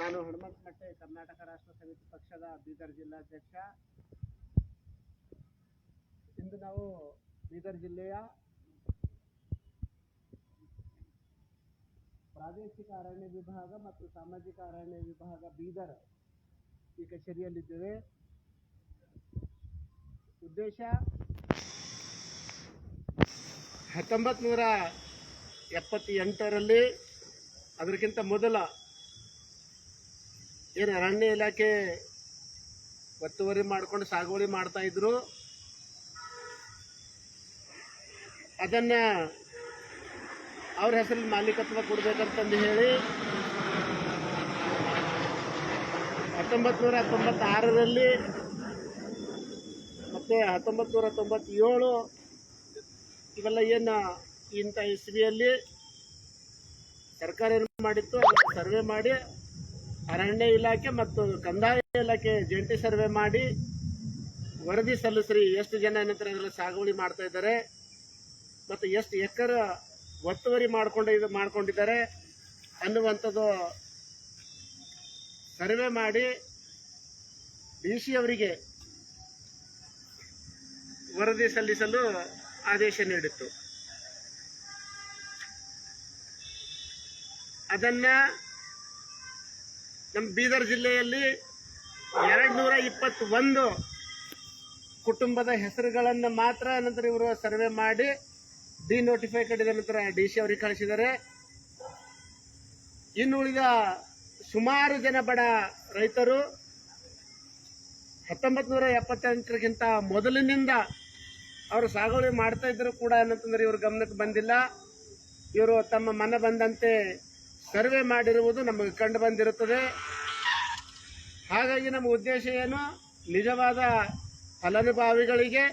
ನಾನು ಹನುಮಂತಮಟ್ಟೆ ಕರ್ನಾಟಕ ರಾಷ್ಟ್ರ ಸಮಿತಿ ಪಕ್ಷದ ಬೀದರ್ ಜಿಲ್ಲಾಧ್ಯಕ್ಷ. ಇಂದು ನಾವು ಬೀದರ್ ಜಿಲ್ಲೆಯ ಪ್ರಾದೇಶಿಕ ಅರಣ್ಯ ವಿಭಾಗ ಮತ್ತು ಸಾಮಾಜಿಕ ಅರಣ್ಯ ವಿಭಾಗ ಬೀದರ್ ಈ ಕಚೇರಿಯಲ್ಲಿದ್ದೇವೆ. ಉದ್ದೇಶ ಹತ್ತೊಂಬತ್ತು ನೂರ ಎಪ್ಪತ್ತೆಂಟರಲ್ಲಿ ಅದಕ್ಕಿಂತ ಮೊದಲ ಏನು ಅರಣ್ಯ ಇಲಾಖೆ ಒತ್ತುವರಿ ಮಾಡ್ಕೊಂಡು ಸಾಗುವಳಿ ಮಾಡ್ತಾ ಇದ್ರು? ಅದನ್ನ ಅವ್ರ ಹೆಸರಲ್ಲಿ ಮಾಲೀಕತ್ವ ಕೊಡ್ಬೇಕಂತಂದು ಹೇಳಿ ಹತ್ತೊಂಬತ್ತು ನೂರ ತೊಂಬತ್ತಾರರಲ್ಲಿ ಮತ್ತು ಹತ್ತೊಂಬತ್ತು ನೂರ ತೊಂಬತ್ತೇಳು ಇವೆಲ್ಲ ಏನು ಇಂಥ ಇಸ್ವಿಯಲ್ಲಿ ಸರ್ಕಾರ ಏನು ಮಾಡಿತ್ತು? ಸರ್ವೆ ಮಾಡಿ ಅರಣ್ಯ ಇಲಾಖೆ ಮತ್ತು ಕಂದಾಯ ಇಲಾಖೆ ಜಂಟಿ ಸರ್ವೆ ಮಾಡಿ ವರದಿ ಸಲ್ಲಿಸ್ರಿ. ಎಷ್ಟು ಜನ ಏನಂತಾರೆ ಅದರಲ್ಲಿ ಸಾಗುವಳಿ ಮಾಡ್ತಾ ಇದ್ದಾರೆ ಮತ್ತು ಎಷ್ಟು ಎಕರೆ ಒತ್ತುವರಿ ಮಾಡ್ಕೊಂಡು ಇದು ಮಾಡ್ಕೊಂಡಿದ್ದಾರೆ ಅನ್ನುವಂಥದ್ದು ಸರ್ವೆ ಮಾಡಿ ಡಿ ಸಿ ಅವರಿಗೆ ವರದಿ ಸಲ್ಲಿಸಲು ಆದೇಶ ನೀಡಿತ್ತು. ಅದನ್ನ ನಮ್ಮ ಬೀದರ್ ಜಿಲ್ಲೆಯಲ್ಲಿ ಎರಡು ನೂರ ಇಪ್ಪತ್ತೊಂದು ಕುಟುಂಬದ ಹೆಸರುಗಳನ್ನು ಮಾತ್ರ ನಂತರ ಇವರು ಸರ್ವೆ ಮಾಡಿ ಡಿ ನೋಟಿಫೈ ಕಟ್ಟಿದ ನಂತರ ಡಿ ಸಿ ಅವರಿಗೆ ಕಳಿಸಿದ್ದಾರೆ. ಇನ್ನುಳಿದ ಸುಮಾರು ಜನ ಬಡ ರೈತರು ಹತ್ತೊಂಬತ್ತು ನೂರ ಎಪ್ಪತ್ತೆಂಟರಿಗಿಂತ ಮೊದಲಿನಿಂದ ಅವರು ಸಾಗುವಳಿ ಮಾಡ್ತಾ ಇದ್ರು ಕೂಡ ಏನಂತಂದ್ರೆ ಇವ್ರ ಗಮನಕ್ಕೆ ಬಂದಿಲ್ಲ. ಇವರು ತಮ್ಮ ಮನ ಬಂದಂತೆ ಸರ್ವೆ ಮಾಡಿರುವುದು ನಮಗೆ ಕಂಡು ಬಂದಿರುತ್ತದೆ. ಹಾಗಾಗಿ ನಮ್ಮ ಉದ್ದೇಶ ಏನು? ನಿಜವಾದ ಫಲಾನುಭವಿಗಳಿಗೆ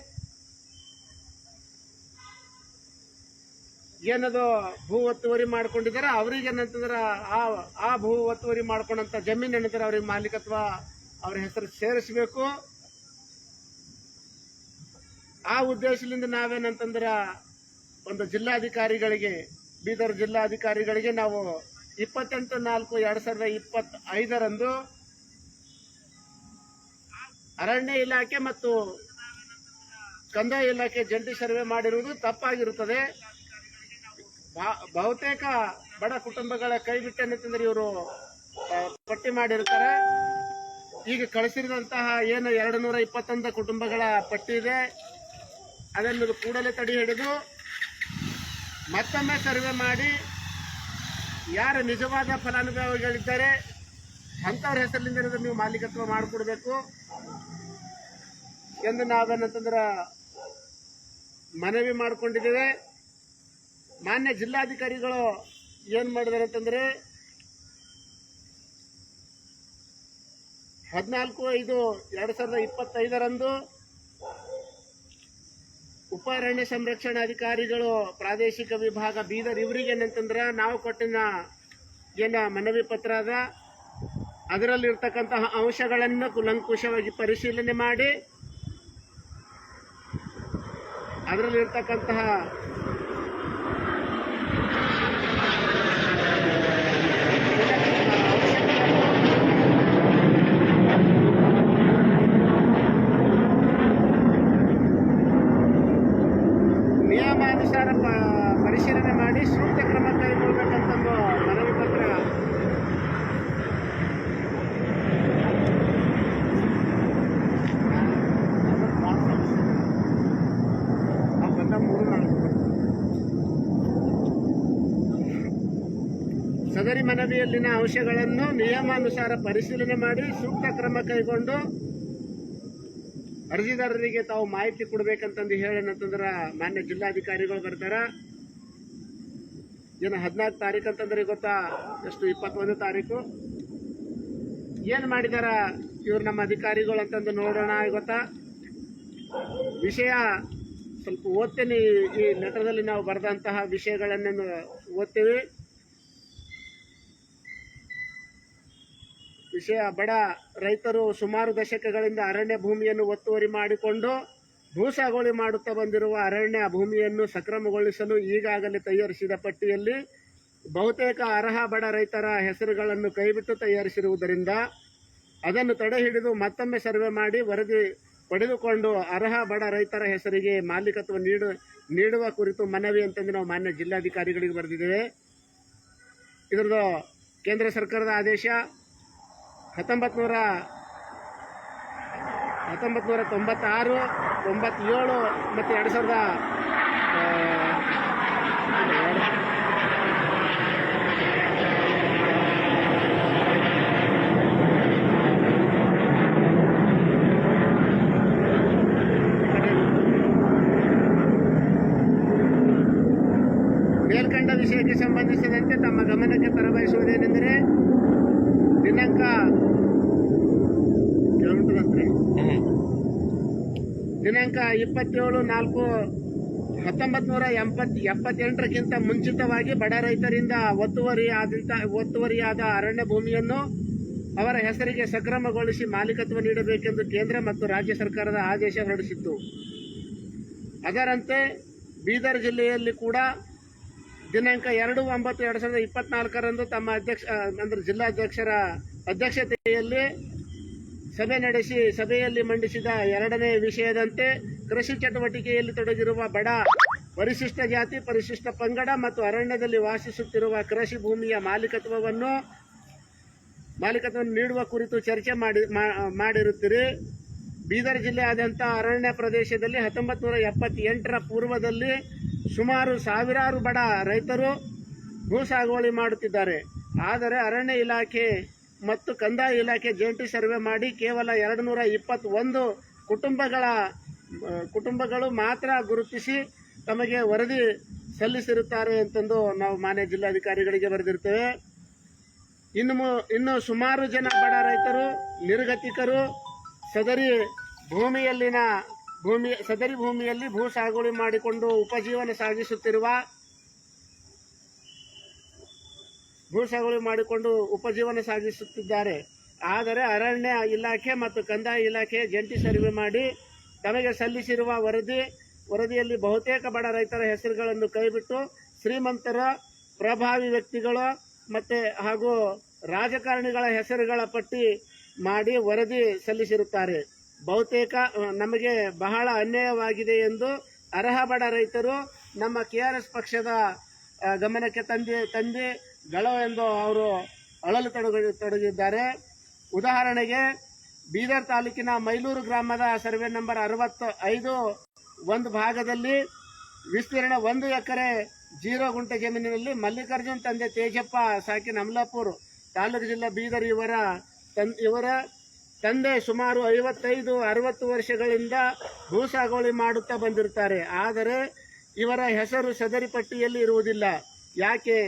ಏನದು ಭೂ ಒತ್ತುವರಿ ಮಾಡ್ಕೊಂಡಿದ್ದಾರೆ, ಅವ್ರಿಗೆ ಏನಂತಂದ್ರೆ ಆ ಆ ಭೂ ಒತ್ತುವರಿ ಮಾಡ್ಕೊಂಡಂತ ಜಮೀನು ಏನಂತಾರೆ ಅವ್ರಿಗೆ ಮಾಲೀಕತ್ವ ಅವ್ರ ಹೆಸರು ಸೇರಿಸಬೇಕು. ಆ ಉದ್ದೇಶದಿಂದ ನಾವೇನಂತಂದ್ರೆ ಒಂದು ಜಿಲ್ಲಾಧಿಕಾರಿಗಳಿಗೆ, ಬೀದರ್ ಜಿಲ್ಲಾಧಿಕಾರಿಗಳಿಗೆ ನಾವು ಇಪ್ಪತ್ತೆಂಟು ನಾಲ್ಕು ಎರಡು ಸಾವಿರದ ಇಪ್ಪತ್ತ ಐದರಂದು ಅರಣ್ಯ ಇಲಾಖೆ ಮತ್ತು ಕಂದಾಯ ಇಲಾಖೆ ಜಂಟಿ ಸರ್ವೆ ಮಾಡಿರುವುದು ತಪ್ಪಾಗಿರುತ್ತದೆ. ಬಹುತೇಕ ಬಡ ಕುಟುಂಬಗಳ ಕೈ ಬಿಟ್ಟೇನಂತಂದ್ರೆ ಇವರು ಪಟ್ಟಿ ಮಾಡಿರ್ತಾರೆ ಈಗ ಕಳಿಸಿರುವಂತಹ ಏನು ಎರಡು ನೂರ ಇಪ್ಪತ್ತೊಂದು ಕುಟುಂಬಗಳ ಪಟ್ಟಿ ಇದೆ. ಅದನ್ನು ಕೂಡಲೇ ತಡೆ ಹಿಡಿದು ಮತ್ತೊಮ್ಮೆ ಸರ್ವೆ ಮಾಡಿ ಯಾರು ನಿಜವಾದ ಫಲಾನುಭವಿಗಳಿದ್ದಾರೆ, ಅಂಥವ್ರ ಹೆಸರಿನಿಂದ ನೀವು ಮಾಲೀಕತ್ವ ಮಾಡಿಕೊಡ್ಬೇಕು? ಎಂದು ನಾವೇನಂತಂದ್ರೆ ಮನವಿ ಮಾಡಿಕೊಂಡಿದ್ದೇವೆ. ಮಾನ್ಯ ಜಿಲ್ಲಾಧಿಕಾರಿಗಳು ಏನು ಮಾಡಿದ್ದಾರೆ ಅಂತಂದ್ರೆ ಹದಿನಾಲ್ಕು ಐದು ಎರಡು ಸಾವಿರದ ಇಪ್ಪತ್ತೈದರಂದು ಉಪ ಅರಣ್ಯ ಸಂರಕ್ಷಣಾಧಿಕಾರಿಗಳು, ಪ್ರಾದೇಶಿಕ ವಿಭಾಗ ಬೀದರ್ ಇವರಿಗೆ ಏನಂತಂದ್ರೆ ನಾವು ಕೊಟ್ಟಿನ ಏನ ಮನವಿ ಪತ್ರ ಅದ. ಅದರಲ್ಲಿರ್ತಕ್ಕಂತಹ ಅಂಶಗಳನ್ನು ಕುಲಂಕುಷವಾಗಿ ಪರಿಶೀಲನೆ ಮಾಡಿ, ಅದರಲ್ಲಿರ್ತಕ್ಕಂತಹ ನಿಯಮಾನುಸಾರ ಪ- ಪರಿಶೀಲನೆ ಮಾಡಿ ಸೂಕ್ತ ಕ್ರಮ ಕೈಗೊಳ್ಬೇಕಂತಂದು ಮನವಿ ಪತ್ರ ನಾವು ಬಂದ ಮೂರು ನಾಲ್ಕು ಸದರಿ ಮನವಿಯಲ್ಲಿನ ಅಂಶಗಳನ್ನು ನಿಯಮಾನುಸಾರ ಪರಿಶೀಲನೆ ಮಾಡಿ ಸೂಕ್ತ ಕ್ರಮ ಕೈಗೊಂಡು ಅರ್ಜಿದಾರರಿಗೆ ತಾವು ಮಾಹಿತಿ ಕೊಡಬೇಕಂತಂದು ಹೇಳೇನಂತಂದ್ರೆ ಮಾನ್ಯ ಜಿಲ್ಲಾಧಿಕಾರಿಗಳು ಬರ್ತಾರ. ಏನು ಹದಿನಾಲ್ಕು ತಾರೀಕು ಅಂತಂದ್ರೆ ಗೊತ್ತಾ? ಎಷ್ಟು, ಇಪ್ಪತ್ತೊಂದು ತಾರೀಕು? ಏನು ಮಾಡಿದಾರ ಇವ್ರು ನಮ್ಮ ಅಧಿಕಾರಿಗಳು ಅಂತಂದು ನೋಡೋಣ, ಗೊತ್ತಾ? ವಿಷಯ ಸ್ವಲ್ಪ ಓದ್ತೇನೆ ಈ- ಈ ಲೆಟರ್ದಲ್ಲಿ ನಾವು ಬರೆದಂತಹ ವಿಷಯಗಳನ್ನು ಓದ್ತೇವೆ? ವಿಷಯ ಬಡ ರೈತರು ಸುಮಾರು ದಶಕಗಳಿಂದ ಅರಣ್ಯ ಭೂಮಿಯನ್ನು ಒತ್ತುವರಿ ಮಾಡಿಕೊಂಡು ಭೂ ಸಾಗುವಳಿ ಮಾಡುತ್ತಾ ಬಂದಿರುವ ಅರಣ್ಯ ಭೂಮಿಯನ್ನು ಸಕ್ರಮಗೊಳಿಸಲು ಈಗಾಗಲೇ ತಯಾರಿಸಿದ ಪಟ್ಟಿಯಲ್ಲಿ ಬಹುತೇಕ ಅರ್ಹ ಬಡ ರೈತರ ಹೆಸರುಗಳನ್ನು ಕೈಬಿಟ್ಟು ತಯಾರಿಸಿರುವುದರಿಂದ ಅದನ್ನು ತಡೆ ಹಿಡಿದು ಮತ್ತೊಮ್ಮೆ ಸರ್ವೆ ಮಾಡಿ ವರದಿ ಪಡೆದುಕೊಂಡು ಅರ್ಹ ಬಡ ರೈತರ ಹೆಸರಿಗೆ ಮಾಲೀಕತ್ವ ನೀಡು, ನೀಡುವ ಕುರಿತು ಮನವಿ ಅಂತಂದು ನಾವು ಮಾನ್ಯ ಜಿಲ್ಲಾಧಿಕಾರಿಗಳಿಗೆ ಬರೆದಿದ್ದೇವೆ. ಇದರದು ಕೇಂದ್ರ ಸರ್ಕಾರದ ಆದೇಶ. ಹತ್ತೊಂಬತ್ತು ನೂರ ಹತ್ತೊಂಬತ್ತು ನೂರ ತೊಂಬತ್ತಾರು ತೊಂಬತ್ತೇಳು ಮತ್ತು ಎರಡು ಸಾವಿರದ ಆ, ಎರಡು- ಮೇಲ್ಕಂಡ ವಿಷಯಕ್ಕೆ ಸಂಬಂಧಿಸಿದಂತೆ ತಮ್ಮ ಗಮನಕ್ಕೆ ತರಬಯಸುವುದೇನೆಂದರೆ ದಿನಾಂಕ ಕೇಳ್ಬಿಟ್ಟದಂತ್ರಿ? ದಿನಾಂಕ ಇಪ್ಪತ್ತೇಳು, ನಾಲ್ಕು ಹತ್ತೊಂಬತ್ತು ನೂರ ಎಂಬತ್ ಎಪ್ಪತ್ತೆಂಟರಕ್ಕಿಂತ ಮುಂಚಿತವಾಗಿ ಬಡ ರೈತರಿಂದ ಒತ್ತುವರಿ ಆದಂತ, ಒತ್ತುವರಿಯಾದ ಅರಣ್ಯ ಭೂಮಿಯನ್ನು ಅವರ ಹೆಸರಿಗೆ ಸಕ್ರಮಗೊಳಿಸಿ ಮಾಲೀಕತ್ವ ನೀಡಬೇಕೆಂದು ಕೇಂದ್ರ ಮತ್ತು ರಾಜ್ಯ ಸರ್ಕಾರದ ಆದೇಶ ಹೊರಡಿಸಿತ್ತು. ಅದರಂತೆ ಬೀದರ್ ಜಿಲ್ಲೆಯಲ್ಲಿ ಕೂಡ ದಿನಾಂಕ ಎರಡು ಒಂಬತ್ತು ಎರಡು ಸಾವಿರದ ಇಪ್ಪತ್ನಾಲ್ಕರಂದು ತಮ್ಮ ಅಧ್ಯಕ್ಷ ಅಂದರೆ ಜಿಲ್ಲಾಧ್ಯಕ್ಷರ ಅಧ್ಯಕ್ಷತೆಯಲ್ಲಿ ಸಭೆ ನಡೆಸಿ, ಸಭೆಯಲ್ಲಿ ಮಂಡಿಸಿದ ಎರಡನೇ ವಿಷಯದಂತೆ ಕೃಷಿ ಚಟುವಟಿಕೆಯಲ್ಲಿ ತೊಡಗಿರುವ ಬಡ, ಪರಿಶಿಷ್ಟ ಜಾತಿ, ಪರಿಶಿಷ್ಟ ಪಂಗಡ ಮತ್ತು ಅರಣ್ಯದಲ್ಲಿ ವಾಸಿಸುತ್ತಿರುವ ಕೃಷಿ ಭೂಮಿಯ ಮಾಲೀಕತ್ವವನ್ನು ಮಾಲೀಕತ್ವವನ್ನು ನೀಡುವ ಕುರಿತು ಚರ್ಚೆ ಮಾಡಿ ಮಾಡಿರುತ್ತೀರಿ. ಬೀದರ್ ಜಿಲ್ಲೆಯಾದ್ಯಂತ ಅರಣ್ಯ ಪ್ರದೇಶದಲ್ಲಿ ಹತ್ತೊಂಬತ್ತು ನೂರ ಎಪ್ಪತ್ತೆಂಟರ ಪೂರ್ವದಲ್ಲಿ ಸುಮಾರು ಸಾವಿರಾರು ಬಡ ರೈತರು ಭೂ ಸಾಗುವಳಿ ಮಾಡುತ್ತಿದ್ದಾರೆ. ಆದರೆ ಅರಣ್ಯ ಇಲಾಖೆ ಮತ್ತು ಕಂದಾಯ ಇಲಾಖೆ ಜಂಟಿ ಸರ್ವೆ ಮಾಡಿ ಕೇವಲ ಎರಡು ನೂರ ಇಪ್ಪತ್ತೊಂದು ಕುಟುಂಬಗಳ ಕುಟುಂಬಗಳು ಮಾತ್ರ ಗುರುತಿಸಿ ತಮಗೆ ವರದಿ ಸಲ್ಲಿಸಿರುತ್ತಾರೆ ಅಂತಂದು ನಾವು ಮಾನ್ಯ ಜಿಲ್ಲಾಧಿಕಾರಿಗಳಿಗೆ ಬರೆದಿರ್ತೇವೆ. ಇನ್ನು ಇನ್ನು ಸುಮಾರು ಜನ ಬಡ ರೈತರು, ನಿರ್ಗತಿಕರು, ಸದರಿ ಭೂಮಿಯಲ್ಲಿನ ಭೂಮಿ, ಸದರಿ ಭೂಮಿಯಲ್ಲಿ ಭೂ ಸಾಗುವಳಿ ಮಾಡಿಕೊಂಡು ಉಪಜೀವನ ಸಾಗಿಸುತ್ತಿರುವ, ಭೂ ಸಾಗುವಳಿ ಮಾಡಿಕೊಂಡು ಉಪಜೀವನ ಸಾಗಿಸುತ್ತಿದ್ದಾರೆ. ಆದರೆ ಅರಣ್ಯ ಇಲಾಖೆ ಮತ್ತು ಕಂದಾಯ ಇಲಾಖೆ ಜಂಟಿ ಸರ್ವೆ ಮಾಡಿ ತಮಗೆ ಸಲ್ಲಿಸಿರುವ ವರದಿ, ವರದಿಯಲ್ಲಿ ಬಹುತೇಕ ಬಡ ರೈತರ ಹೆಸರುಗಳನ್ನು ಕೈಬಿಟ್ಟು ಶ್ರೀಮಂತರ ಪ್ರಭಾವಿ ವ್ಯಕ್ತಿಗಳು ಮತ್ತು ಹಾಗೂ ರಾಜಕಾರಣಿಗಳ ಹೆಸರುಗಳ ಪಟ್ಟಿ ಮಾಡಿ ವರದಿ ಸಲ್ಲಿಸಿರುತ್ತಾರೆ. ಬಹುತೇಕ ನಮಗೆ ಬಹಳ ಅನ್ಯಾಯವಾಗಿದೆ ಎಂದು ಅರ್ಹ ಬಡ ರೈತರು ನಮ್ಮ ಕೆ ಆರ್ ಎಸ್ ಪಕ್ಷದ ಗಮನಕ್ಕೆ ತಂದೆ ತಂದೆ ಗಳವೆಂದು ಅವರು ಅಳಲು ತೊಡಗಿ, ತೊಡಗಿದ್ದಾರೆ. ಉದಾಹರಣೆಗೆ ಬೀದರ್ ತಾಲೂಕಿನ ಮೈಲೂರು ಗ್ರಾಮದ ಸರ್ವೆ ನಂಬರ್ ಅರವತ್ತು ಐದು ಒಂದು ಭಾಗದಲ್ಲಿ ವಿಸ್ತೀರ್ಣ ಒಂದು ಎಕರೆ ಜೀರೋ ಗುಂಟೆ ಜಮೀನಿನಲ್ಲಿ ಮಲ್ಲಿಕಾರ್ಜುನ್ ತಂದೆ ತೇಜಪ್ಪ ಸಾಕಿನ ಅಮಲಾಪುರ್ ತಾಲೂಕು ಜಿಲ್ಲಾ ಬೀದರ್ ಇವರ ತನ್, ಇವರ ತಂದೆ ಸುಮಾರು ಐವತ್ತೈದು, ಅರವತ್ತು ವರ್ಷಗಳಿಂದ ಭೂ ಸಾಗುವಳಿ ಮಾಡುತ್ತಾ ಬಂದಿರ್ತಾರೆ ಆದರೆ ಇವರ ಹೆಸರು ಸದರಿ ಪಟ್ಟಿಯಲ್ಲಿ ಇರುವುದಿಲ್ಲ. ಯಾಕೆ?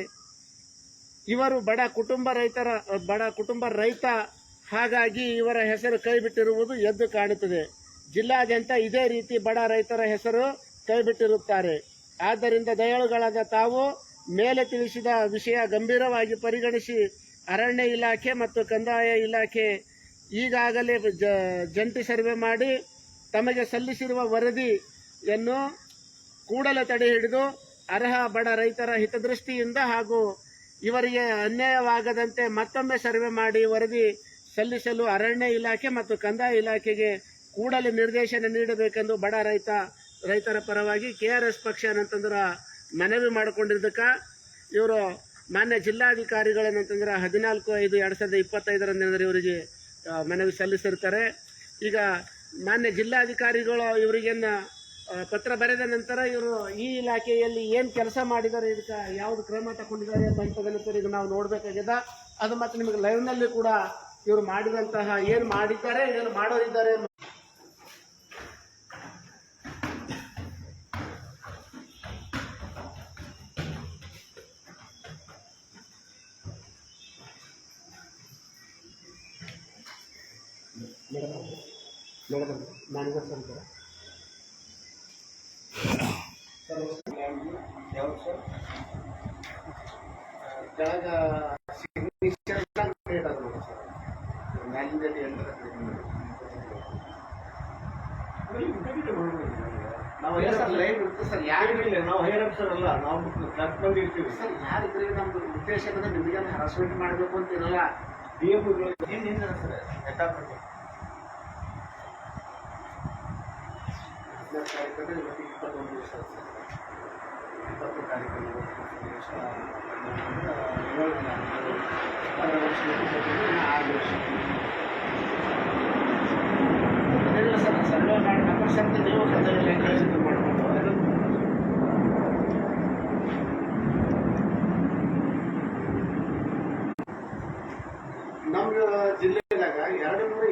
ಇವರು ಬಡ ಕುಟುಂಬ ರೈತರ, ಬಡ ಕುಟುಂಬ ರೈತ ಹಾಗಾಗಿ ಇವರ ಹೆಸರು ಕೈಬಿಟ್ಟಿರುವುದು ಎದ್ದು ಕಾಣುತ್ತದೆ. ಜಿಲ್ಲಾದ್ಯಂತ ಇದೇ ರೀತಿ ಬಡ ರೈತರ ಹೆಸರು ಕೈಬಿಟ್ಟಿರುತ್ತಾರೆ ಆದ್ದರಿಂದ ದಯಾಳುಗಳಾದ ತಾವು ಮೇಲೆ ತಿಳಿಸಿದ ವಿಷಯ ಗಂಭೀರವಾಗಿ ಪರಿಗಣಿಸಿ ಅರಣ್ಯ ಇಲಾಖೆ ಮತ್ತು ಕಂದಾಯ ಇಲಾಖೆ ಈಗಾಗಲೇ ಜಂಟಿ ಸರ್ವೆ ಮಾಡಿ ತಮಗೆ ಸಲ್ಲಿಸಿರುವ ವರದಿಯನ್ನು ಕೂಡಲೇ ತಡೆ ಹಿಡಿದು ಅರ್ಹ ಬಡ ರೈತರ ಹಿತದೃಷ್ಟಿಯಿಂದ ಹಾಗೂ ಇವರಿಗೆ ಅನ್ಯಾಯವಾಗದಂತೆ ಮತ್ತೊಮ್ಮೆ ಸರ್ವೆ ಮಾಡಿ ವರದಿ ಸಲ್ಲಿಸಲು ಅರಣ್ಯ ಇಲಾಖೆ ಮತ್ತು ಕಂದಾಯ ಇಲಾಖೆಗೆ ಕೂಡಲೇ ನಿರ್ದೇಶನ ನೀಡಬೇಕೆಂದು ಬಡ ರೈತ, ರೈತರ ಪರವಾಗಿ ಕೆ ಆರ್ ಎಸ್ ಪಕ್ಷ ಏನಂತಂದ್ರೆ ಮನವಿ ಮಾಡಿಕೊಂಡಿದ್ದಕ್ಕೆ. ಇವರು ಮಾನ್ಯ ಜಿಲ್ಲಾಧಿಕಾರಿಗಳೇನಂತಂದ್ರೆ ಹದಿನಾಲ್ಕು ಐದು ಎರಡು ಸಾವಿರದ ಇಪ್ಪತ್ತೈದರಂದ್ರೆ ಇವರಿಗೆ ಮನವಿ ಸಲ್ಲಿಸಿರ್ತಾರೆ. ಈಗ ಮಾನ್ಯ ಜಿಲ್ಲಾಧಿಕಾರಿಗಳು ಇವರಿಗೇನು ಪತ್ರ ಬರೆದ ನಂತರ ಇವರು ಈ ಇಲಾಖೆಯಲ್ಲಿ ಏನು ಕೆಲಸ ಮಾಡಿದ್ದಾರೆ, ಇದಕ್ಕೆ ಯಾವುದು ಕ್ರಮ ತಗೊಂಡಿದ್ದಾರೆ ಅಂತಂದ್ರೆ ಈಗ ನಾವು ನೋಡಬೇಕಾಗಿದೆ ಅದು ಮತ್ತು ನಿಮಗೆ ಲೈವ್ನಲ್ಲಿ ಕೂಡ ಇವರು ಮಾಡಿದಂತಹ ಏನು ಮಾಡಿದ್ದಾರೆ ಏನು ಮಾಡೋರಿದ್ದಾರೆ ಮೇಡಮ್ ಮ್ಯಾನೇಜರ್ ಸರ್ ಸರ್ ಕೆಳಗ signature ಎಲ್ಲ create ಆಗಿದೆ ನೋಡಿ ಸರ್. ಮ್ಯಾಲಿಂದಲ್ಲಿ ಎಲ್ಲ create ಮಾಡಿದ್ದೀವಿ. ನಾವು ಎಲ್ಲ ಸರ್ ಲೈವ್ ಇರುತ್ತೆ ಸರ್ ಯಾರು ಯಾರಿಲ್ಲ ನಾವು ಹೈಯರ್ ಆಫೀಸರ್ ಅಲ್ಲ ನಾವು ಇರ್ತೀವಿ. ಸರ್ ಯಾರಿದ್ರೆ ನಮ್ದು ಉದ್ದೇಶ ಅಂದ್ರೆ ನಿಮಗೆ ಹರಾಸ್ಮೆಂಟ್ ಮಾಡಬೇಕು ಅಂತ ಇರಲ್ಲ. ಡಿ ಏನ್ ಸರ್? ಅಂದ್ರೆ ಇವತ್ತಿಗೆ ಇಪ್ಪತ್ತೊಂದು ದಿವಸ ಇಪ್ಪತ್ತು ತಾರೀಕು ಇವತ್ತು ಏಳು ದಿನ ಆರು ವರ್ಷ ಆರು ವರ್ಷ ಸರ್ ಸರ್ವೆ ಮಾಡಿ ನಮ್ಮ ನೀವು ಕಳಿಸಿದ್ದು ಮಾಡ್ಕೊಂಡು ಅದನ್ನು ನಮ್ಮ ಜಿಲ್ಲೆದಾಗ ಎರಡು ನೂರ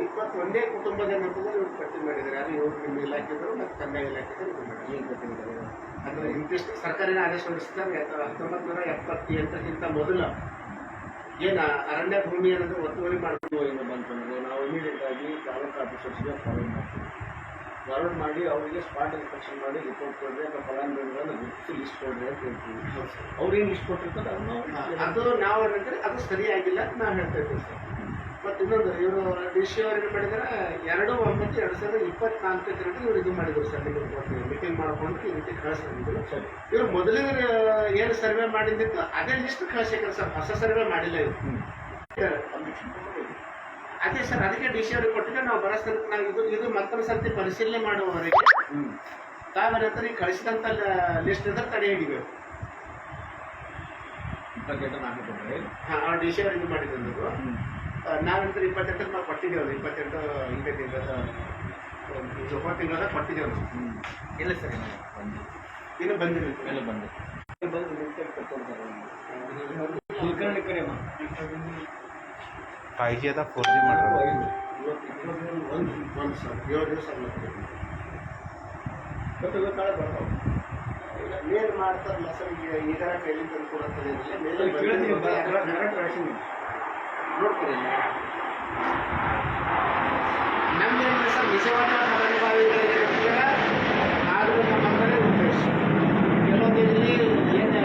ಕುಟುಂಬದ ನಂತರ ಇವ್ರು ಪಟ್ಟಿ ಮಾಡಿದ್ದಾರೆ. ಅದು ಇವರು ನಿಮ್ಮ ಇಲಾಖೆಗಳು ಮತ್ತು ಕಂದಾಯ ಇಲಾಖೆಗಳು ಇದು ಮಾಡಿದ್ದಾರೆ. ಏನು ಮಾಡಿದ್ದಾರೆ? ಅಂದ್ರೆ ಇಂತಿಷ್ಟು ಸರ್ಕಾರಿನ ಆದೇಶ ಹೊರಡಿಸಿದಾಗ ಹತ್ತೊಂಬತ್ತು ನೂರ ಎಪ್ಪತ್ತೆಂಟಕ್ಕಿಂತ ಮೊದಲು ಏನು ಅರಣ್ಯ ಭೂಮಿ ಅನ್ನೋದು ಒತ್ತುವರಿ ಮಾಡ್ಕೊಂಡು ಏನು ಬಂತಂದ್ರೆ ನಾವು ಇಮಿಡಿಯೇಟ್ ಆಗಿ ತಾಲೂಕು ಆಫೀಸರ್ಸ್ಗೆ ಫಾರ್ವರ್ಡ್ ಮಾಡ್ತೀವಿ. ಫಾರ್ವರ್ಡ್ ಮಾಡಿ ಅವರಿಗೆ ಸ್ಪಾಟ್ ಇನ್ಸ್ಪೆಕ್ಷನ್ ಮಾಡಿ ರಿಪೋರ್ಟ್ ಕೊಡ್ರಿ ಅಥವಾ ಫಲಾನುಭವಿಗಳನ್ನ ಗುರುತಿಸಿ ಲಿಸ್ಟ್ ಕೊಡ್ರಿ ಅಂತ ಹೇಳ್ತೀವಿ. ಅವ್ರೇನು ಲಿಸ್ಟ್ ಕೊಟ್ಟಿರ್ತಾರೆ ಅದನ್ನು ಅದು ನಾವು ಏನಂದ್ರೆ ಅದು ಸರಿಯಾಗಿಲ್ಲ ಅಂತ ನಾವು ಹೇಳ್ತಾ ಇದ್ದೀವಿ ಸರ್. ಮತ್ತು ಇನ್ನೊಂದು ಇವರು ಡಿ ಸಿ ಅವ್ರು ಏನು ಮಾಡಿದ್ದಾರೆ ಎರಡು ಒಂಬತ್ತು ಎರಡು ಸಾವಿರದ ಇಪ್ಪತ್ನಾಲ್ಕಕ್ಕೆ ಇವರು ಇದು ಮಾಡಿದ್ರು ಸರ್ ನಿಮಗೆ ಮೀಟಿಂಗ್ ಮಾಡ್ಕೊಂಡು ಈ ರೀತಿ ಕಳಿಸ್ಕೊಂಡಿದ್ರು ಸರಿ ಇವರು ಮೊದಲಿನ ಏನು ಸರ್ವೆ ಮಾಡಿದ್ದಿತ್ತು ಅದೇ ಲಿಸ್ಟ್ ಕಳಿಸಿದ್ರು ಸರ್ ಹೊಸ ಸರ್ವೆ ಮಾಡಿಲ್ಲ ಇದು ಅದೇ ಸರ್ ಅದಕ್ಕೆ ಡಿ ಸಿ ಅವ್ರಿಗೆ ಕೊಟ್ಟಿದ್ರೆ ನಾವು ಬರೋ ಸರ್ ನಾವು ಇದು ಇದು ಮತ್ತೊಂದು ಸರ್ತಿ ಪರಿಶೀಲನೆ ಮಾಡುವವರೆಗೆ ಹ್ಮ್ ಈ ಕಳಿಸಿದಂಥ ಲಿಸ್ಟ್ ಇದ್ರೆ ತಡೆ ಹಿಡಿಬೇಕು ಹಾಂ ಆ ಡಿ ಸಿ ಅವ್ರು ಇದು ಮಾಡಿದ್ರು. ನೀವು ಇಪ್ಪತ್ತೆಂಟು ಇಪ್ಪತ್ತೆಂಟಕ್ಕೆ ನಾವು ಕೊಟ್ಟಿದ್ದೇವೆ ಇಪ್ಪತ್ತೆಂಟು ಹಿಂಗೆ ತಿಂಗಳ ಜೊಪ ತಿಂಗಳ ಕೊಟ್ಟಿದ್ದೇವೆ ನಾವು. ಹ್ಮ್. ಇಲ್ಲ ಸರ್. ಇನ್ನು ಬಂದಿಲ್ಲ. ಎಲ್ಲ ಬಂದು ಬಂದು ಮುಖ್ಯ ಕರ್ಕೊಳ್ತಾರೆ ಕುಲಕರ್ಣಿ ಕರೆಯಮ್ಮ ಫೈವ್ ಜಿ ಅದ ಫೋರ್ ಜಿ ಒಂದು ಒಂದು ಸರ್ ಏಳು ದಿವಸ ಬರ್ತಾವೆ. ಮೇಲ್ ಮಾಡ್ತಾರಲ್ಲ ಸರ್ ಈಗ ಇದರ ಕೈಲಿ ತಂದು ಕೊಡುತ್ತದೆ ಮೇಲೆ ನೋಡ್ತೀರಿ ನಮ್ದೇನಿಲ್ಲ ಸರ್ ನಿಜವಾದ ಫಲಾನುಭವಿಗಳಿಗೆ ನಮ್ಗೆ ನಮ್ಮ ಉದ್ದೇಶ ಕೆಲವೊಂದು ಇಲ್ಲಿ ಏನು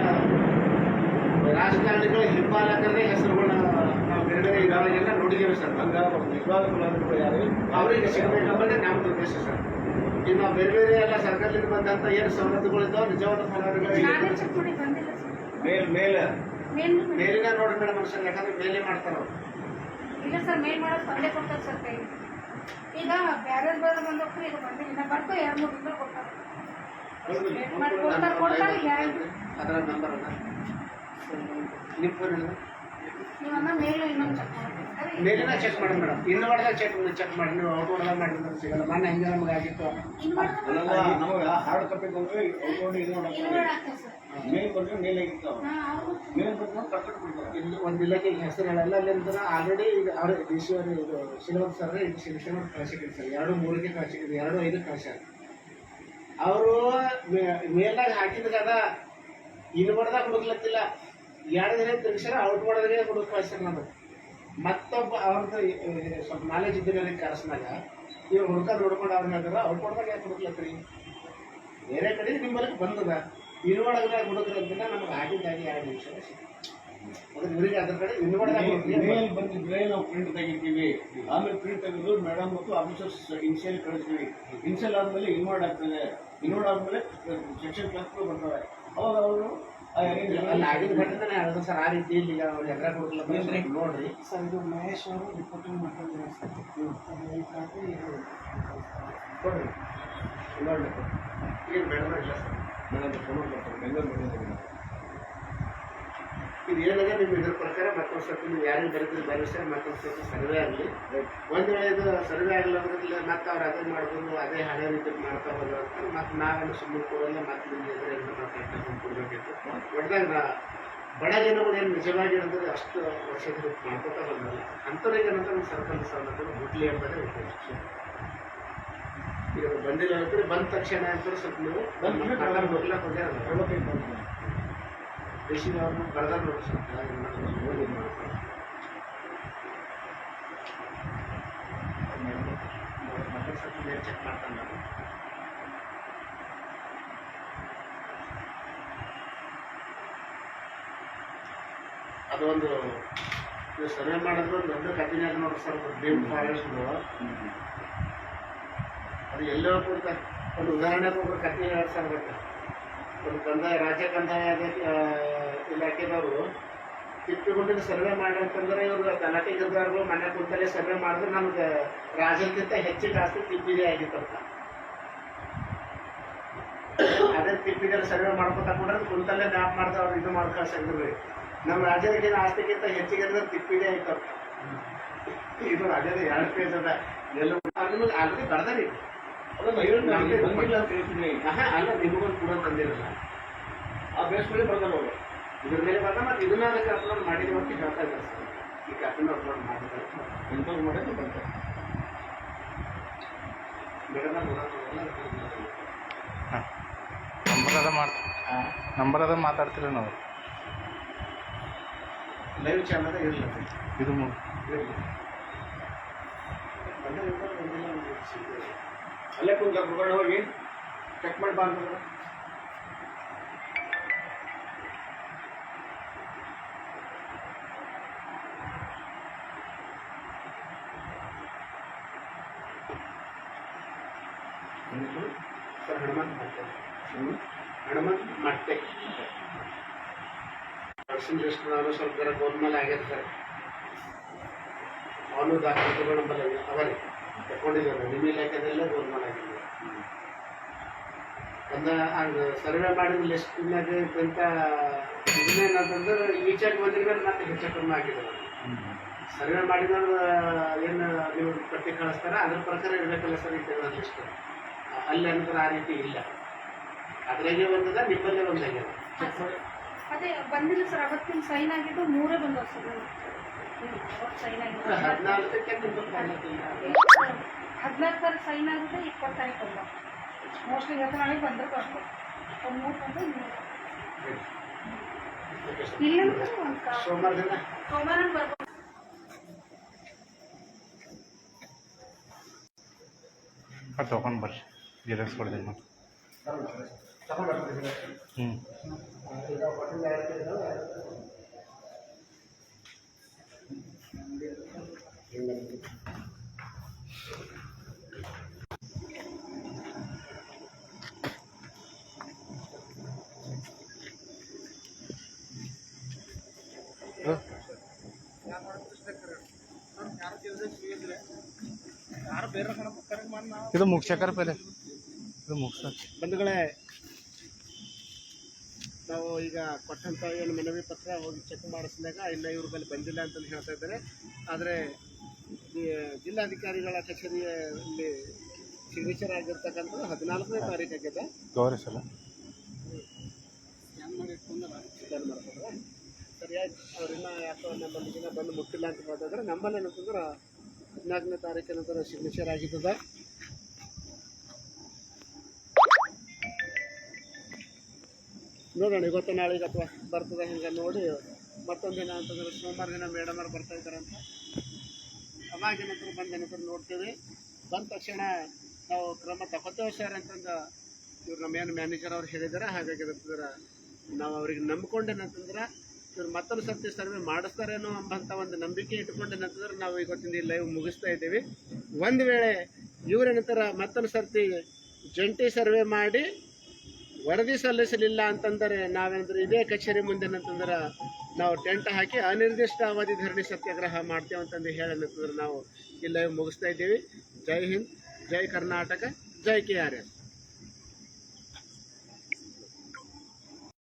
ರಾಜಕಾರಣಿಗಳ ಹಿಂಬಾಲಕರೇ ಹೆಸರುಗಳನ್ನ ನಾವು ಬೇರೆ ಬೇರೆ ಇದಾಗೆಲ್ಲ ನೋಡಿದ್ದೇವೆ ಸರ್. ಹಂಗ ನಿಜವಾದ ಫಲಾನುಭವಿಗಳು ಯಾರು ಅವರಿಗೆ ಸಿಗಬೇಕಂದ್ರೆ ನಮ್ಮ ಉದ್ದೇಶ ಸರ್. ಇನ್ನು ನಾವು ಬೇರೆ ಬೇರೆ ಎಲ್ಲ ಸರ್ಕಾರದಿಂದ ಬಂದಂಥ ಏನು ಸವಲತ್ತುಗಳಿದ್ದಾವೆ ನಿಜವಾದ ಮೇಲ್ ಮೇಲ್ ಮೇಲ್. ಮೇಲಿನ ನೋಡಿ ಮೇಡಮ್ ಸರ್ ಯಾಕಂದ್ರೆ ಮೇಲೆ ಮಾಡ್ತಾರೆ ಇಲ್ಲ ಸರ್ ಮೇಲ್ ಮಾಡೋದು ಬಂದೇ ಕೊಡ್ತಾರೆ ಸರ್ ಕೈ ಈಗ ಬ್ಯಾರೆ ಬೇರೆ ಬಂದೋಗ್ತಾರೆ ಈಗ ಬಂದಿಲ್ಲ ನಾ ಬರ್ಕೊ ಎರಡು ಮೂರು ರೂಪಾಯಿ ಕೊಡ್ತಾರೆ. ಕೊಡ್ತಾರೆ ಕೊಡ್ತಾರೆ ಗ್ಯಾರಂಟಿ ಅದರ ನಂಬರ್ ನಿಮ್ಮ ಫೋನ್ ನೀವು ಮೇಲಿನ ಚೆಕ್ ಮಾಡಿ ಮೇಡಮ್. ಇನ್ನು ಹೊಡೆದಾಗ ಚೆಕ್ ಚೆಕ್ ಮಾಡಿ. ನೀವು ಔಟ್ ಹೊಡೆದಾಗ ಮಾಡಿದ್ರೆ ಸಿಗಲ್ಲ. ಮೊನ್ನೆ ಹೆಂಗೆ ನಮ್ಗೆ ಆಗಿತ್ತು ನಮಗೆ ಹಾರ್ಡ್ ಕಾಪಿ ಬಂದ್ರೆ ಅವ್ಕೊಂಡು ಇದು ಇನ್ನು ಮಾಡಕ್ಕೆ ಆಗ್ತದೆ ಮೇಲ್ ಬಂದ್ರೆ ಮೇಲ್ ಆಗಿತ್ತು. ಮೇಲ್ ಬಂದ್ರೆ ಕರೆಕ್ಟ್ ಕೊಡ್ತಾರೆ ಇಲ್ಲಿ ಒಂದು ಇಲಾಖೆ ಹೆಸರು ಹೇಳಲ್ಲ ಅಲ್ಲಿಂದ ಆಲ್ರೆಡಿ ಈಗ ಅವ್ರ ಡಿ ಸಿ ಅವರು ಇದು ಶ್ರೀನಿವಾಸ್ ಸರ್ ಇದು ಶಿಕ್ಷಣ ಕಳಿಸಿದ್ರು ಸರ್. ಎರಡು ಮೂರಕ್ಕೆ ಕಳಿಸಿದ್ರು ಎರಡು ಐದು ಕಳಿಸ್ಯಾರ ಅವರು ಮೇಲ್ದಾಗ ಹಾಕಿದಾಗ ಅದ ಇನ್ನು ಹೊಡೆದಾಗ ಹುಡುಕ್ಲತ್ತಿಲ್ಲ ಎರಡು ದಿನ ತಿರ್ಗಿಸ್ಯಾರ ಔಟ್ ಮಾಡಿದ್ರೆ ಹುಡುಗ ಕಳ್ಸ್ಯಾರ ನಮಗೆ ಮತ್ತೊಬ್ಬ ಅವ್ರದ್ದು ಸ್ವಲ್ಪ ನಾಲೆಜ್ ಇದ್ದಿರೋರಿಗೆ ಕರೆಸ್ನಾಗ ಇವ್ರು ಹುಡುಕ ನೋಡ್ಕೊಂಡು ಅವ್ರನ್ನ ಔಟ್ ಮಾಡ್ದಾಗ ಯಾಕೆ ಹುಡುಕ್ಲತ್ರಿ ಬೇರೆ ಕಡೆ ನಿಮ್ಮಲ್ಲಿ ಬಂದದ. ಇನ್ವೊಳಗೆ ಹುಡುಗರು ಅಂತ ನಮ್ಗೆ ಆಗಿದ್ದಾಗಿ ಎರಡು ನಿಮಿಷ ಅದ್ರ ಇವರಿಗೆ ಅದ್ರ ಕಡೆ ಮೇಲ್ ಬಂದಿದ್ರೆ ನಾವು ಪ್ರಿಂಟ್ ತೆಗಿತೀವಿ. ಆಮೇಲೆ ಪ್ರಿಂಟ್ ತೆಗೆದು ಮೇಡಮ್ ಮತ್ತು ಆಫೀಸರ್ಸ್ ಕಳಿಸ್ತೀವಿ. ಇನ್ಶಿಯಲ್ ಆದ್ಮೇಲೆ ಇನ್ವರ್ಡ್ ಆಗ್ತದೆ. ಇನ್ವರ್ಡ್ ಆದ್ಮೇಲೆ ಸೆಕ್ಷನ್ ಕ್ಲಾಸ್ಗಳು ಬರ್ತವೆ. ಅವಾಗ ಅವರು ಅಲ್ಲಿ ಆಗಿನ ಘಟನೆ ಹೇಳಿದ್ರು ಸರ್ ಆ ರೀತಿ ಇಲ್ಲಿ ಈಗ ಅವ್ರು ಎದ್ರ ಏನ್ರಿ? ನೋಡ್ರಿ ಸರ್ ಇದು ಮಹೇಶ್ ಅವರು ರಿಪೋರ್ಟಿಂಗ್ ಮಾಡ್ಕೊಂಡಿದ್ದಾರೆ ಸರ್. ಅದು ಕೊಡ್ರಿ. ನೋಡ್ಬೇಕು ಏನು ಇಲ್ಲ ಸರ್ ಬರ್ತಾರೆ ಬೆಂಗಳೂರು ಬೆಂಗಳೂರು ಇದು ಏನಿದೆ ನಿಮ್ಮ ಇದ್ರ ಪ್ರಕಾರ ಮತ್ತೊಂದು ಸ್ವಲ್ಪ ನೀವು ಯಾರಿಗೆ ಬರೀತೀರಿ? ಬರೀ ಸರ್ ಮತ್ತೊಂದು ಸ್ವಲ್ಪ ಸರ್ವೆ ಆಗಲಿ. ಒಂದು ವೇಳೆ ಇದು ಸರ್ವೆ ಆಗಲ್ಲ ಅಂದ್ರೆ ಮತ್ತೆ ಅವ್ರು ಅದೇ ಮಾಡ್ಬೋದು ಅದೇ ಹಳೆ ರೀತಿ ಮಾಡ್ತಾ ಹೋದ್ರು ಅಂತ ಮತ್ತೆ ನಾವೇನು ಸುಮ್ಮನೆ ಕೊಡೋಲ್ಲ ಮತ್ತೆ ನಿಮ್ಮ ಎದುರು ಕಟ್ಕೊಂಡು ಕೊಡ್ಬೇಕಿತ್ತು ಒಟ್ಟಾಗ ಬಡ ಜನಗಳು ಏನು ನಿಜವಾಗಿ ಅಂದ್ರೆ ಅಷ್ಟು ವರ್ಷದ ಮಾಡ್ಕೋತಾ ಬಂದಲ್ಲ. ಅಂಥವ್ರಿಗೆ ಏನಂದ್ರೆ ನಮ್ಮ ಸರ್ಕಾರದ ಸವಲತ್ತುಗಳು ಮುಟ್ಲಿ ಅಂತಲೇ ಉದ್ದೇಶ. ಈಗ ಬಂದಿಲ್ಲ ಅಂದ್ರೆ ಬಂದ ತಕ್ಷಣ ಅಂತ ಸ್ವಲ್ಪ ನೀವು ಹೋಗ್ಲಕ್ಕೆ ಹೋಗ್ಯಾರ ಇದು ಮಾಡ್ತಾರೆ. ಮತ್ತೆ ಸರ್ತಿ ಚೆಕ್ ಮಾಡ್ತಾನೆ ನಾನು. ಅದೊಂದು ಸರ್ವೆ ಮಾಡಿದ್ರೆ ಒಂದು ದೊಡ್ಡ ಕಠಿಣ ನೋಡ್ರಿ ಸರ್ ಭೀಮ್ ಫಾರೆಸ್ಟ್ ಅದು ಎಲ್ಲೋ ಕೂಡ ಒಂದು ಉದಾಹರಣೆ ಒಬ್ಬರು ಕಥೆ ಹೇಳಿ ಸರ್ ಕಂದಾಯ ರಾಜ್ಯ ಕಂದಾಯ ಇಲಾಖೆದವರು ತಿಪ್ಪಿಗುಂಡಿನ ಸರ್ವೆ ಮಾಡಿ ಅಂತಂದ್ರೆ ಇವರು ಗಲಾಟೆ ಗಿರ್ದಾರ್ಗಳು ಮನೆ ಕುಂತಲ್ಲೇ ಸರ್ವೆ ಮಾಡಿದ್ರೆ ನಮ್ಗೆ ರಾಜಕ್ಕಿಂತ ಹೆಚ್ಚು ಜಾಸ್ತಿ ತಿಪ್ಪಿದೆ ಆಗಿತ್ತಂತ ಅದೇ ತಿಪ್ಪಿದಲ್ಲಿ ಸರ್ವೆ ಮಾಡ್ಕೊತಾ ಕೂಡ ಕುಂತಲ್ಲೇ ಮ್ಯಾಪ್ ಮಾಡ್ದ ಅವ್ರು ಇದು ಮಾಡ್ಕೊಂಡ್ರಿ ನಮ್ಮ ರಾಜ್ಯದಕ್ಕಿಂತ ಆಸ್ತಿಗಿಂತ ಹೆಚ್ಚಿಗೆ ಅಂದ್ರೆ ತಿಪ್ಪಿದೆ ಆಯ್ತಂತ. ಇದು ರಾಜ್ಯದ ಎರಡು ಪೇಜ್ ಅದ? ಎಲ್ಲ ಆಲ್ರೆಡಿ ಬರ್ದಾರಿ ಬಂದಿಲ್ಲ ಅಂತ ಅಲ್ಲ ನಿಮಗೊಂದು ಕೂಡ ತಂದಿರಲ್ಲ ಆ ಬೇಸ್ ಮೇಲೆ ಬರ್ತಾರೆ ಅವರು. ಇದ್ರ ಮೇಲೆ ಬಂದ ಮತ್ತೆ ಇದನ್ನ ಅದಕ್ಕೆ ಅಪ್ಲೋಡ್ ಮಾಡಿದೀವಿ ಅಂತ ಹೇಳ್ತಾ ಇದ್ದಾರೆ ಸರ್. ಈ ಅಪ್ಲೋಡ್ ಮಾಡಿದ್ದಾರೆ ಎಂಥವ್ರು ಮಾಡೋದು ಬರ್ತಾರೆ ಮೇಡಮ್ ನಂಬರ್ ಅದ ಮಾಡ್ ನಂಬರ್ ಅದ ಮಾತಾಡ್ತೀರ ನಾವು. ಲೈವ್ ಚಾನಲ್ ಇರಲಿಲ್ಲ ಇದು ಮು ಅಲ್ಲೇ ಕುಂತ ಹೊರಗಡೆ ಹೋಗಿ ಚೆಕ್ ಮಾಡಿ ಬಾ ಅಂತಂದ್ರೆ sir Hanumanth Matte Hanumanth Matte person list ನಾನು ಸ್ವಲ್ಪ ಜರ ಗೋಲ್ಮಾಲ್ ಆಗ್ಯದ ಸರ್ ಅವನು ದಾಖಲಾತಿಗಳು ನಂಬಲ್ಲ ಅವರೇ ತಗೊಂಡಿದ್ದಾರೆ ನಿಮ್ಮ ಇಲಾಖೆದಲ್ಲೇ ಗೋಲ್ಮಾಲ್ ಆಗಿದೆ ಒಂದು ಸರ್ವೆ ಮಾಡಿದ ಲಿಸ್ಟ್ ಇದ್ದಂಥ ಇದನ್ನೇನಂತಂದ್ರೆ ಈ ಚೆಕ್ ಬಂದಿದ ಮೇಲೆ ಮತ್ತೆ ಹೆಚ್ಚು ಕಮ್ಮಿ ಆಗಿದ್ದಾರೆ ಸರ್ವೆ ಮಾಡಿದ ಏನು ನೀವು ಪಟ್ಟಿ ಕಳಿಸ್ತಾರೆ? ಅದ್ರ ಪ್ರಕಾರ ಇರಬೇಕಲ್ಲ ಸರ್ ಈ ತೆಗೆದ ಲಿಸ್ಟ್ ಅಲ್ಲಿ ಅಂದ್ರೆ ಆ ರೀತಿ ಇಲ್ಲ. ಅದ್ರಾಗೆ ಒಂದದ ನಿಮ್ಮಲ್ಲೇ ಒಂದಾಗಿದೆ. ಅದೇ ಬಂದಿಲ್ಲ ಸರ್. ಅವತ್ತಿನ ಸೈನ್ ಆಗಿದ್ದು ಮೂರೇ ಬಂದವು ಹದಿನಾಲ್ಕು ತಾರೀಕು ಸೈನ್ ಆಗುತ್ತೆ ಇಪ್ಪತ್ತು ತಾರೀಕು ಬಂದ ಮೋಸ್ಟ್ಲಿ ಇವತ್ತು ನಾಳೆ ಬಂದ್ರೆ ಬರ್ಬೋದು ಒಂದು ಮೂರು ಬಂದು ಇಲ್ಲ ಸೋಮವಾರ ಬರ್ಬೋದು. ಅದು ಬರ್ರಿ. ಜೆರಾಕ್ಸ್ ಕೊಡ್ತೀನಿ ಮತ್ತೆ. ಹ್ಞೂ ಇದು ಮುಗ್ಸಕ್ಕಾರ ಪೈಲೆ ಇದು ಮುಗ್ಸ ಬಂಧುಗಳೇ ನಾವು ಈಗ ಕೊಟ್ಟಂತ ಏನು ಮನವಿ ಪತ್ರ ಹೋಗಿ ಚೆಕ್ ಮಾಡಿಸಿದಾಗ ಇನ್ನ ಇವ್ರ ಮೇಲೆ ಬಂದಿಲ್ಲ ಅಂತ ಹೇಳ್ತಾ ಇದ್ದಾರೆ. ಆದರೆ ಜಿಲ್ಲಾಧಿಕಾರಿಗಳ ಕಚೇರಿಯಲ್ಲಿ ಸಿಗ್ನೇಚರ್ ಆಗಿರ್ತಕ್ಕಂಥದ್ದು ಹದಿನಾಲ್ಕನೇ ತಾರೀಕು ಆಗಿದೆ. ಗೌರಿ ಸಲ. ಸ್ಕ್ಯಾನ್ ಮಾಡ್ತಾರೆ ಸರಿ ಆಯ್ತು ಅವ್ರಿನ್ನ ಯಾಕೋ ನಮ್ಮಲ್ಲಿ ಬಂದು ಮುಟ್ಟಿಲ್ಲ ಅಂತ ಹೇಳ್ತಿದ್ರೆ ನಮ್ಮಲ್ಲಿ ಏನಂತಂದ್ರೆ ಹದಿನಾಲ್ಕನೇ ತಾರೀಕು ನಂತರ ಸಿಗ್ನೇಚರ್ ಆಗಿದ್ದದ. ನೋಡೋಣ, ಇವತ್ತು ನಾಳೆಗೆ ಅಥವಾ ಬರ್ತದೆ, ಹಿಂಗೆ ನೋಡಿ. ಮತ್ತೊಂದು ದಿನ ಅಂತಂದ್ರೆ ಸೋಮವಾರ ದಿನ ಮೇಡಮ್ ಅವ್ರು ಬರ್ತಾ ಇದ್ದಾರಂತ. ಅವಾಗ ಬಂದ ಏನಂತರ ನೋಡ್ತೀವಿ. ಬಂದ ತಕ್ಷಣ ನಾವು ಕ್ರಮ ತಗೋತೇವೆ ಸರ್ ಅಂತಂದು ಇವ್ರು ನಮ್ಮ ಏನು ಮ್ಯಾನೇಜರ್ ಅವ್ರು ಹೇಳಿದ್ದಾರೆ ಹಾಗಾಗಿ ಏನಂತಂದ್ರೆ ನಾವು ಅವ್ರಿಗೆ ನಂಬ್ಕೊಂಡೇನಂತಂದ್ರೆ ಇವ್ರು ಮತ್ತೊಂದು ಸರ್ತಿ ಸರ್ವೆ ಮಾಡಿಸ್ತಾರೇನೋ ಅಂಬಂಥ ಒಂದು ನಂಬಿಕೆ ಇಟ್ಕೊಂಡೇನಂತಂದ್ರೆ ನಾವು ಇವತ್ತಿಂದ ಈ ಲೈವ್ ಮುಗಿಸ್ತಾ ಇದ್ದೀವಿ. ಒಂದು ವೇಳೆ ಇವ್ರೇನಂತಾರ ಮತ್ತೊಂದು ಸರ್ತಿ ಜಂಟಿ ಸರ್ವೆ ಮಾಡಿ ವರದಿ ಸಲ್ಲಿಸಲಿಲ್ಲ ಅಂತಂದರೆ ನಾವೇನಂದ್ರೆ ಇದೇ ಕಚೇರಿ ಮುಂದೆ ಅಂತಂದ್ರೆ ನಾವು ಟೆಂಟ್ ಹಾಕಿ ಅನಿರ್ದಿಷ್ಟ ಅವಧಿ ಧರಣಿ ಸತ್ಯಾಗ್ರಹ ಮಾಡ್ತೇವೆ ಅಂತಂದು ಹೇಳಂತಂದ್ರೆ ನಾವು ಇಲ್ಲೇ ಮುಗಿಸ್ತಾ ಇದ್ದೀವಿ. ಜೈ ಹಿಂದ್, ಜೈ ಕರ್ನಾಟಕ, ಜೈ ಕೆ ಆರ್ ಎಸ್.